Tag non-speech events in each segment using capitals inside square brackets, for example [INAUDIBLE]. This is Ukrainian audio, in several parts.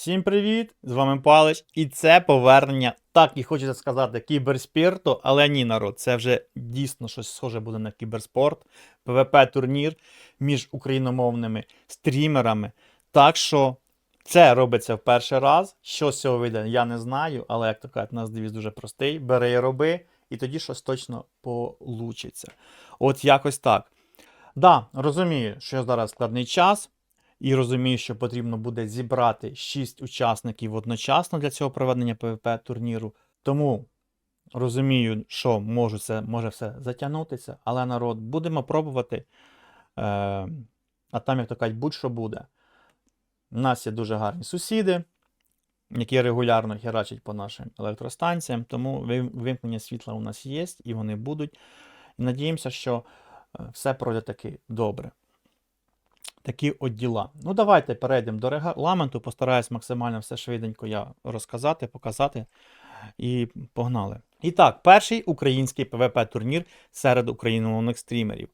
Всім привіт! З вами Палич, і це повернення, так і хочеться сказати, кіберспірту, але ні, народ, це вже дійсно щось схоже буде на кіберспорт, ПВП-турнір між україномовними стрімерами. Так що це робиться в перший раз. Що з цього вийде, я не знаю, але як то кажуть, у нас девіз дуже простий: бери і роби, і тоді щось точно получиться. От якось так. Да, розумію, що зараз складний час. І розумію, що потрібно буде зібрати 6 учасників одночасно для цього проведення ПВП турніру. Тому розумію, що може, це, може все затягнутися, але народ, будемо пробувати. Е, а там, як то кажуть, будь-що буде. У нас є дуже гарні сусіди, які регулярно херачать по нашим електростанціям, тому вимкнення світла у нас є, і вони будуть. І надіємося, що е, все пройде таки добре. Такі от діла. Ну, давайте перейдемо до регламенту. Постараюсь максимально все швиденько я розказати, показати. І погнали. І так, перший український ПВП-турнір серед україномовних стрімерів.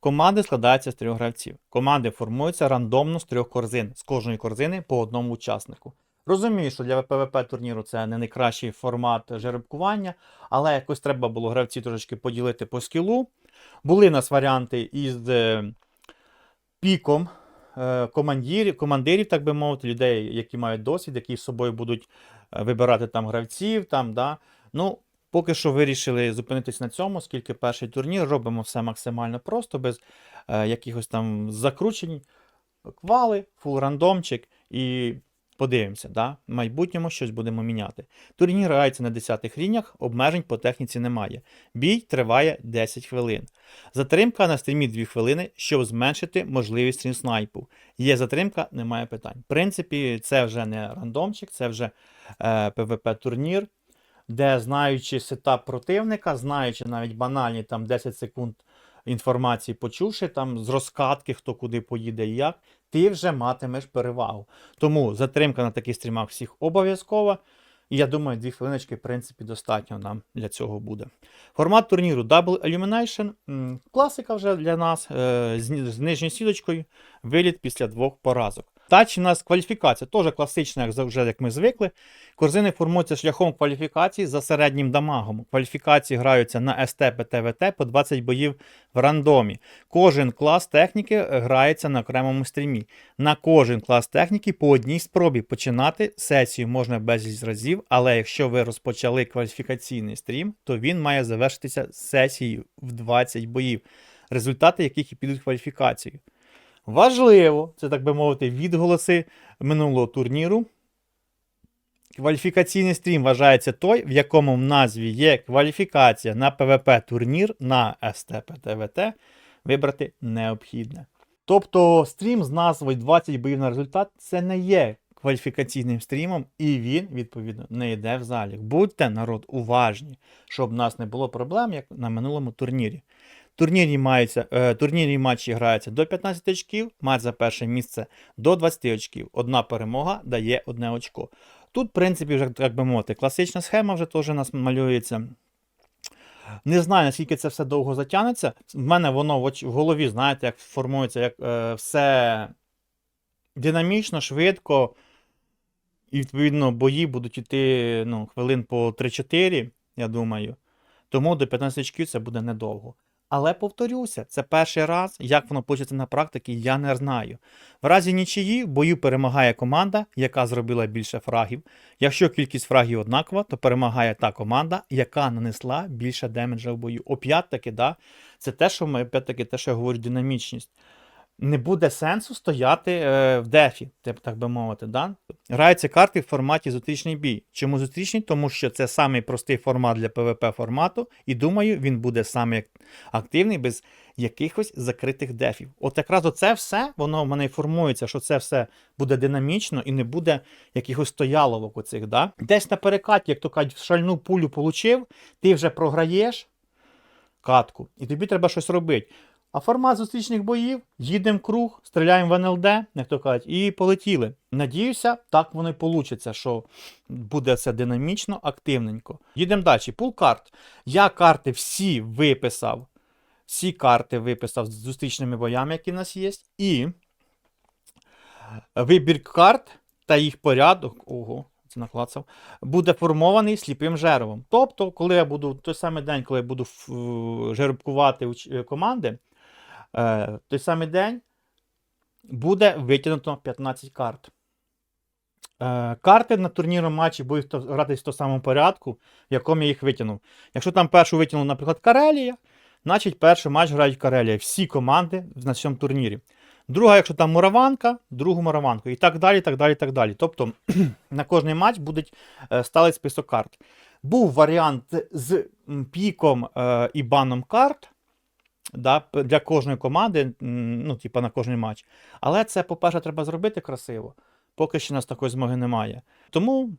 Команди складаються з трьох гравців. Команди формуються рандомно з трьох корзин. З кожної корзини по одному учаснику. Розумію, що для ПВП-турніру це не найкращий формат жеребкування, але якось треба було гравців трошечки поділити по скілу. Були у нас варіанти із е, піком е, командирів, командирів, так би мовити, людей, які мають досвід, які з собою будуть е, вибирати там гравців. Там, да. Ну, поки що вирішили зупинитись на цьому, оскільки перший турнір робимо все максимально просто, без е, якихось там закручень, квали, фул рандомчик і. Подивимося, да? в майбутньому щось будемо міняти. Турнір грається на 10 рівнях, обмежень по техніці немає. Бій триває 10 хвилин. Затримка на стрімі 2 хвилини, щоб зменшити можливість стрімснайпу. Є затримка, немає питань. В принципі, це вже не рандомчик, це вже е, PvP-турнір, де знаючи сетап противника, знаючи навіть банальні там 10 секунд інформації, почувши там з розкатки, хто куди поїде і як, ти вже матимеш перевагу. Тому затримка на таких стрімах всіх обов'язкова. І я думаю, дві хвилиночки, в принципі, достатньо нам для цього буде. Формат турніру Double Illumination. Класика вже для нас е, з, нижньою сіточкою. Виліт після двох поразок. Далі у нас кваліфікація, теж класична, як завжди, як ми звикли. Корзини формуються шляхом кваліфікації за середнім дамагом. Кваліфікації граються на СТ, ПТ, ВТ по 20 боїв в рандомі. Кожен клас техніки е, грається на окремому стрімі. На кожен клас техніки по одній спробі починати сесію можна безліч разів, але якщо ви розпочали кваліфікаційний стрім, то він має завершитися сесією в 20 боїв, результати яких і підуть в кваліфікацію. Важливо, це так би мовити, відголоси минулого турніру. Кваліфікаційний стрім вважається той, в якому в назві є кваліфікація на PvP-турнір на СТПТВТ. Вибрати необхідне. Тобто стрім з назвою 20 боїв на результат це не є кваліфікаційним стрімом, і він, відповідно, не йде в залік. Будьте, народ, уважні, щоб в нас не було проблем, як на минулому турнірі. Турнірні, маються, е, турнірні матчі граються до 15 очків, матч за перше місце до 20 очків. Одна перемога дає одне очко. Тут, в принципі, вже, так би мовити, класична схема вже теж у нас малюється. Не знаю, наскільки це все довго затягнеться. В мене воно в голові, знаєте, як формується, як е, все динамічно, швидко. І, відповідно, бої будуть йти ну, хвилин по 3-4, я думаю. Тому до 15 очків це буде недовго. Але повторюся, це перший раз, як воно почнеться на практиці, я не знаю. В разі нічиї бою перемагає команда, яка зробила більше фрагів. Якщо кількість фрагів однакова, то перемагає та команда, яка нанесла більше демеджа в бою. Опять-таки, да, це те, що ми опять-таки, те, що я говорю, динамічність. Не буде сенсу стояти е, в дефі, так би мовити. Да? Граються карти в форматі зустрічний бій. Чому зустрічний? Тому що це самий простий формат для PvP формату, і думаю, він буде саме активний без якихось закритих дефів. От якраз оце все, воно в мене формується, що це все буде динамічно і не буде якихось стояловок оцих. Да? Десь на перекаті, як то кажуть, шальну пулю получив, ти вже програєш катку, і тобі треба щось робити. А формат зустрічних боїв, їдемо в круг, стріляємо в НЛД, як то кажуть, і полетіли. Надіюся, так воно і вийде, що буде все динамічно, активненько. Їдемо далі. Пул карт. Я карти всі виписав. Всі карти виписав з зустрічними боями, які в нас є. І вибір карт та їх порядок, ого, наклацав, буде формований сліпим жеребом. Тобто, коли я буду той самий день, коли я буду жеребкувати команди, е, той самий день буде витягнуто 15 карт. Е, карти на турнірному матчі будуть гратись в тому самому порядку, в якому я їх витягнув. Якщо там першу витягнув, наприклад, Карелія, значить перший матч грають Карелія. Всі команди на цьому турнірі. Друга, якщо там Мураванка, другу Мураванку. І так далі, так далі, так далі. Тобто [CLEARS THROAT] на кожний матч буде сталий список карт. Був варіант з піком е, і баном карт да, для кожної команди, ну, типа на кожний матч. Але це, по-перше, треба зробити красиво. Поки що у нас такої змоги немає. Тому,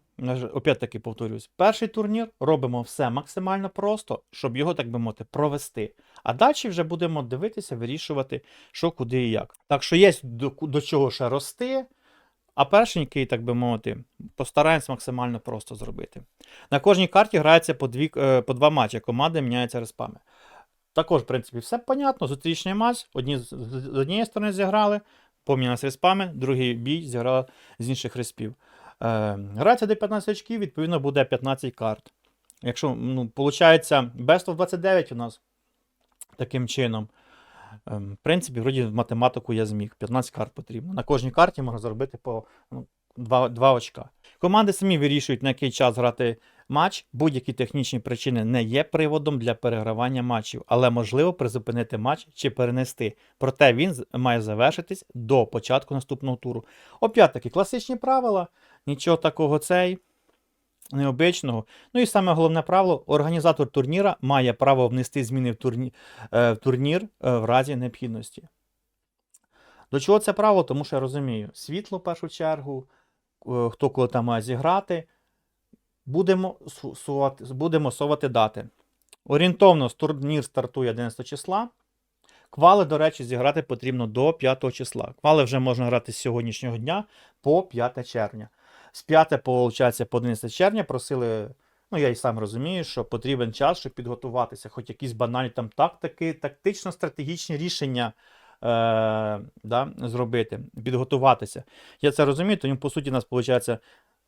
опять-таки повторюсь, перший турнір робимо все максимально просто, щоб його, так би мовити, провести. А далі вже будемо дивитися, вирішувати, що, куди і як. Так що є до, до чого ще рости. А першенький, так би мовити, постараємось максимально просто зробити. На кожній карті грається по, дві, е, по два матчі, команди міняються респами. Також, в принципі, все понятно. Зустрічний матч. Одні з, однієї сторони зіграли, помінялись респами, другий бій зіграли з інших респів. Е, грається до 15 очків, відповідно, буде 15 карт. Якщо, ну, виходить, best of 29 у нас таким чином. Ем, В принципі, вроді математику я зміг. 15 карт потрібно. На кожній карті можна заробити по ну, 2, 2 очка. Команди самі вирішують, на який час грати матч. Будь-які технічні причини не є приводом для перегравання матчів, але можливо призупинити матч чи перенести. Проте він має завершитись до початку наступного туру. Опять-таки, класичні правила, нічого такого цей. Необичного. Ну і саме головне правило: організатор турніра має право внести зміни в, турні... е, в турнір е, в разі необхідності. До чого це право? Тому що я розумію, світло в першу чергу, хто коли там має зіграти. Будемо, сувати, будемо совати дати. Орієнтовно турнір стартує 11 числа. Квали, до речі, зіграти потрібно до 5 числа. Квали вже можна грати з сьогоднішнього дня по 5 червня. З 5 получається, по 11 червня просили. Ну, я і сам розумію, що потрібен час, щоб підготуватися, хоч якісь банальні там тактики, тактично-стратегічні рішення е, да, зробити, підготуватися. Я це розумію, тому по суті, у нас виходить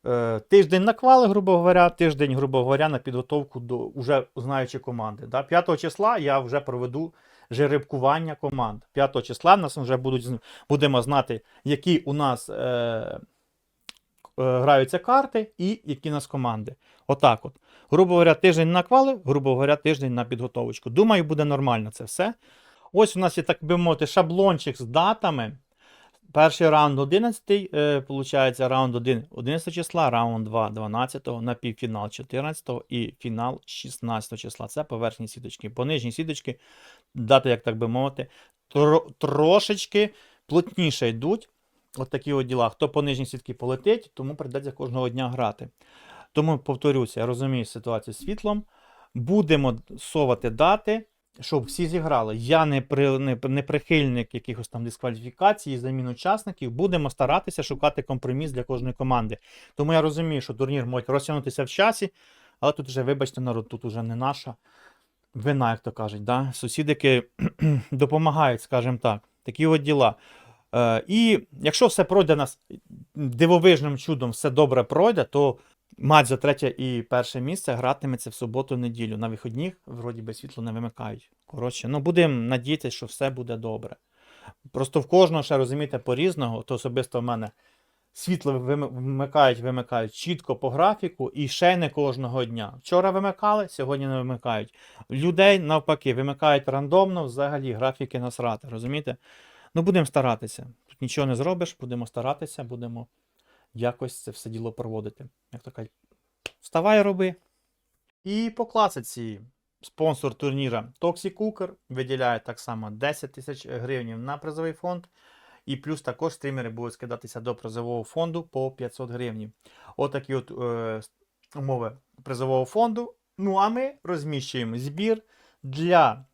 е, тиждень на квали, грубо говоря, тиждень, грубо говоря, на підготовку до уже знаючи команди. Да? 5 числа я вже проведу жеребкування команд. 5 числа нас вже будуть, будемо знати, які у нас. Е, е, граються карти і які у нас команди. Отак от. Грубо говоря, тиждень на квали, грубо говоря, тиждень на підготовочку. Думаю, буде нормально це все. Ось у нас є, так би мовити, шаблончик з датами. Перший раунд 11, е, виходить, раунд 1 11 числа, раунд 2 12, на півфінал 14 і фінал 16 числа. Це по верхній сіточці. По нижній сіточці дати, як так би мовити, тро- трошечки плотніше йдуть. От такі от діла. Хто по нижній сітці полетить, тому прийдеться кожного дня грати. Тому повторюся, я розумію ситуацію з світлом. Будемо совати дати, щоб всі зіграли. Я не, при, не, не прихильник якихось там дискваліфікацій, замін учасників. Будемо старатися шукати компроміс для кожної команди. Тому я розумію, що турнір може розтягнутися в часі, але тут вже, вибачте, народ, тут вже не наша вина, як то кажуть. Да? Сусідики [CLEARS THROAT] допомагають, скажімо так. Такі от діла. Е, і якщо все пройде нас дивовижним чудом, все добре пройде, то матч за третє і перше місце гратиметься в суботу-неділю. На вихідних, вроді би, світло не вимикають. Коротше, ну будемо надіятися, що все буде добре. Просто в кожного ще розумієте по-різному, то особисто в мене світло вим- вмикають, вимикають чітко по графіку і ще не кожного дня. Вчора вимикали, сьогодні не вимикають. Людей навпаки вимикають рандомно, взагалі графіки насрати, розумієте? Ну, будемо старатися. Тут нічого не зробиш, будемо старатися, будемо якось це все діло проводити. Як то кажуть, вставай, роби. І по класиці спонсор турніра Toxic Cooker виділяє так само 10 тисяч гривень на призовий фонд. І плюс також стрімери будуть скидатися до призового фонду по 500 гривень. Отакі от е, умови призового фонду. Ну а ми розміщуємо збір для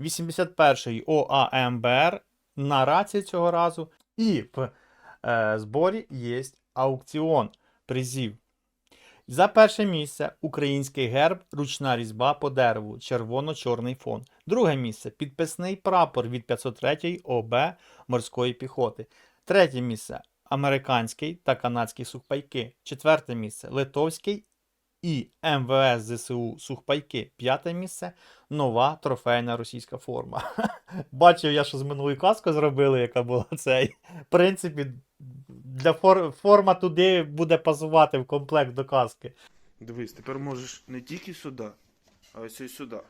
81-ї ОАМБР на рації цього разу. І в е, зборі є аукціон призів. За перше місце український герб, ручна різьба по дереву, червоно-чорний фон. Друге місце підписний прапор від 503 ОБ морської піхоти. Третє місце американський та канадський сухпайки. Четверте місце литовський і МВС ЗСУ сухпайки. П'яте місце нова трофейна російська форма. [LAUGHS] Бачив я, що з минулої каски зробили, яка була цей. В принципі, для фор... форма туди буде пасувати в комплект до каски. Дивись, тепер можеш не тільки сюди, а ось і сюди.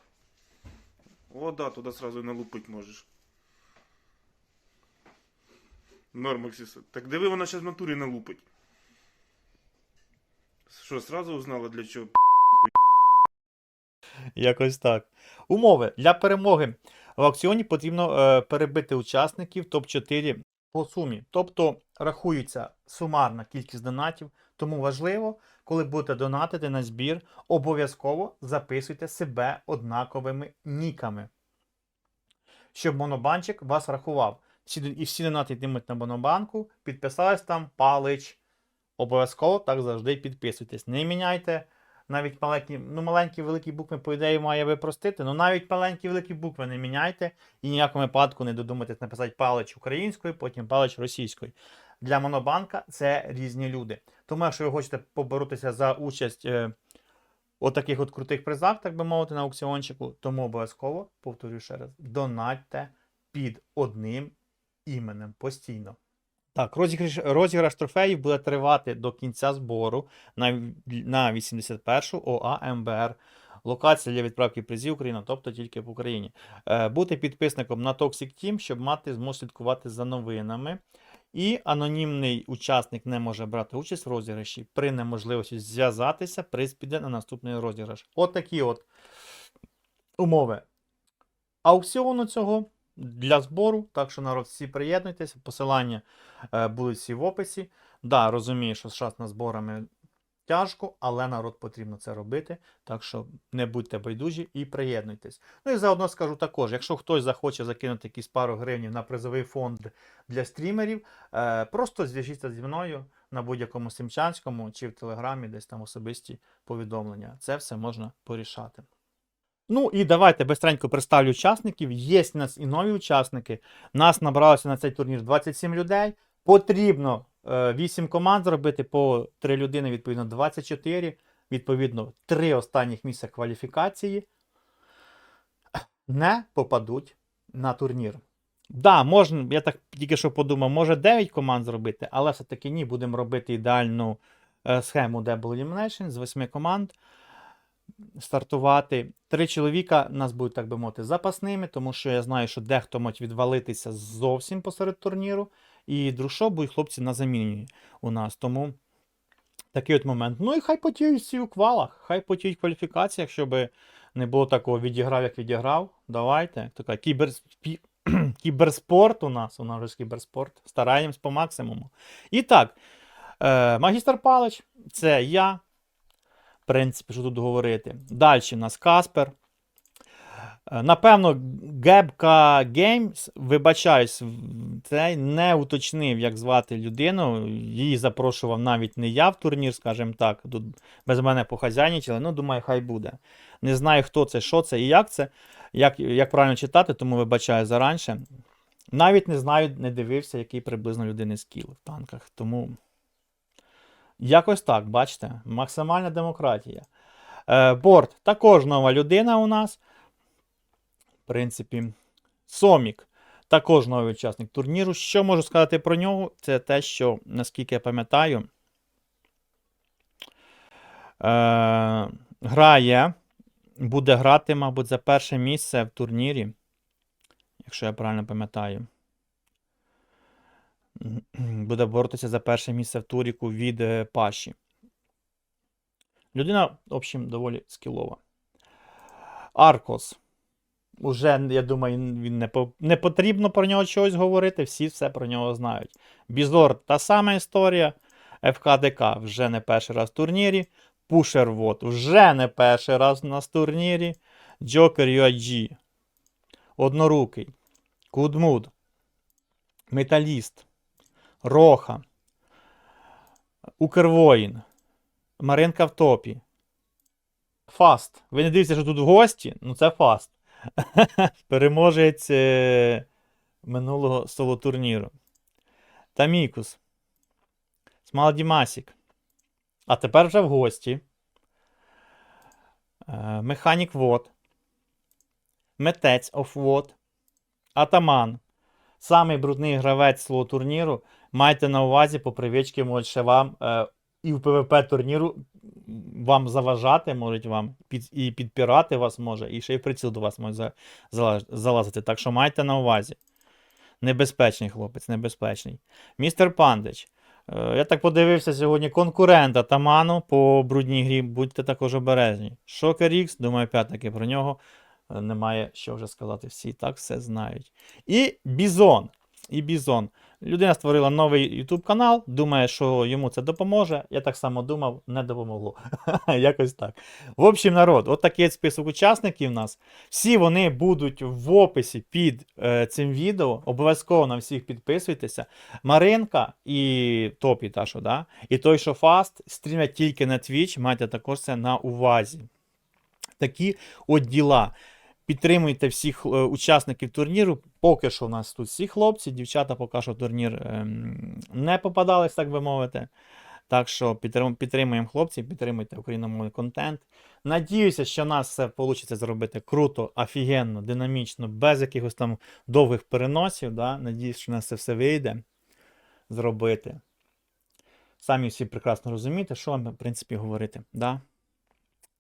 О, да, туди сразу і налупить можеш. Норм, Оксіса. Так диви, вона зараз в натурі налупить. Що, сразу узнала для чого? Якось так. Умови для перемоги в аукціоні потрібно е, перебити учасників топ-4 по сумі. Тобто рахується сумарна кількість донатів. Тому важливо, коли будете донатити на збір, обов'язково записуйте себе однаковими ніками. Щоб монобанчик вас рахував. І всі донати йтимуть на монобанку, підписались там, палич. Обов'язково так завжди підписуйтесь. Не міняйте навіть маленькі, ну, маленькі великі букви, по ідеї, має випростити, але навіть маленькі великі букви не міняйте і ніякому випадку не додумайтесь написати палич українською, потім палич російською. Для Монобанка це різні люди. Тому, якщо ви хочете поборотися за участь е, у таких от крутих призах, так би мовити, на аукціончику, тому обов'язково, повторюю ще раз, донатьте під одним іменем постійно. Так, розіграш, розіграш трофеїв буде тривати до кінця збору на, на 81 ОА МБР. Локація для відправки призів Україна, тобто тільки в Україні. Е, бути підписником на Toxic Team, щоб мати змогу слідкувати за новинами. І анонімний учасник не може брати участь в розіграші при неможливості зв'язатися, приз піде на наступний розіграш. От такі от умови аукціону цього для збору. Так що народ всі приєднуйтесь. Посилання е, будуть всі в описі. Да, розумію, що зараз на зборами тяжко, але народ потрібно це робити. Так що не будьте байдужі і приєднуйтесь. Ну і заодно скажу також: якщо хтось захоче закинути якісь пару гривень на призовий фонд для стрімерів, е, просто зв'яжіться зі мною на будь-якому симчанському чи в телеграмі, десь там особисті повідомлення. Це все можна порішати. Ну і давайте бистренько представлю учасників. Є у нас і нові учасники. Нас набралося на цей турнір 27 людей. Потрібно е, 8 команд зробити по 3 людини, відповідно, 24. Відповідно, 3 останніх місця кваліфікації не попадуть на турнір. Да, можна, я так тільки що подумав, може 9 команд зробити, але все-таки ні, будемо робити ідеальну е, схему Double Elimination з 8 команд стартувати. Три чоловіка нас будуть, так би мовити, запасними, тому що я знаю, що дехто може відвалитися зовсім посеред турніру. І друшо будуть хлопці на заміні у нас. Тому такий от момент. Ну і хай потіють всі у квалах, хай потіють в кваліфікаціях, щоб не було такого відіграв, як відіграв. Давайте. Така кібер... пі- [CLEARS THROAT] кіберспорт у нас, у нас вже кіберспорт. Стараємось по максимуму. І так, е, магістр Палич, це я. Принципі, що тут говорити. Далі у нас Каспер. Е, Напевно, Гебка Games, вибачаюсь, цей не уточнив, як звати людину. Її запрошував навіть не я в турнір, скажімо так. Тут без мене похазяйничали. Ну, думаю, хай буде. Не знаю, хто це, що це і як це, як, як правильно читати, тому вибачаю заранше. Навіть не знаю, не дивився, який приблизно людини скіл в танках. Тому якось так, бачите, максимальна демократія. Е, Борт також нова людина у нас. В принципі, Сомік також новий учасник турніру. Що можу сказати про нього? Це те, що, наскільки я пам'ятаю, е, грає, буде грати, мабуть, за перше місце в турнірі. Якщо я правильно пам'ятаю. [CLEARS THROAT] Буде боротися за перше місце в туріку від е, Паші. Людина, в общем, доволі скілова. Аркос. Уже, я думаю, він не, по, не потрібно про нього чогось говорити, всі все про нього знають. Бізор та сама історія. ФКДК вже не перший раз в турнірі. Пушер Вот вже не перший раз у нас в турнірі. Джокер UIG. Однорукий. Кудмуд. Металіст. Роха. Укрвоїн. Маринка в топі. Фаст. Ви не дивіться, що тут в гості? Ну це фаст. [LAUGHS] Переможець е, минулого соло-турніру. Тамікус. Смал Дімасік. А тепер вже в гості. Е, Механік Вод. Метець Офвод. Атаман. Самий брудний гравець свого турніру. Майте на увазі, по привички можуть вам е, і в ПВП турніру вам заважати, можуть вам під, і підпирати вас може, і ще й приціл до вас може залазити. Так що майте на увазі. Небезпечний хлопець, небезпечний. Містер Пандич. Е, Я так подивився сьогодні конкурента Таману по брудній грі. Будьте також обережні. Шокер Ікс, думаю, п'ятники про нього е, немає що вже сказати. Всі так все знають. І Бізон. І Бізон. Людина створила новий YouTube канал, думає, що йому це допоможе. Я так само думав, не допомогло. [LAUGHS] Якось так. В общем, народ, от такий список учасників у нас. Всі вони будуть в описі під е, цим відео. Обов'язково на всіх підписуйтеся. Маринка і Топі, та що, да? і той, що Фаст, стрімять тільки на Twitch, майте також це на увазі. Такі от діла. Підтримуйте всіх е, учасників турніру. Поки що у нас тут всі хлопці, дівчата поки що турнір ем, не попадались, так би мовити. Так що підтримуємо хлопців, підтримуйте україномовний контент. Надіюся, що у нас все вийде зробити круто, офігенно, динамічно, без якихось там довгих переносів. Да? Надіюсь, що нас це все вийде зробити. Самі всі прекрасно розумієте, що вам, в принципі, говорити. Да?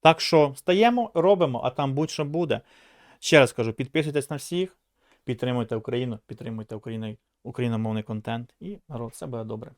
Так що стаємо, робимо, а там будь-що буде. Ще раз кажу, підписуйтесь на всіх, підтримуйте Україну, підтримуйте Україну, україномовний контент, і народ, все буде добре.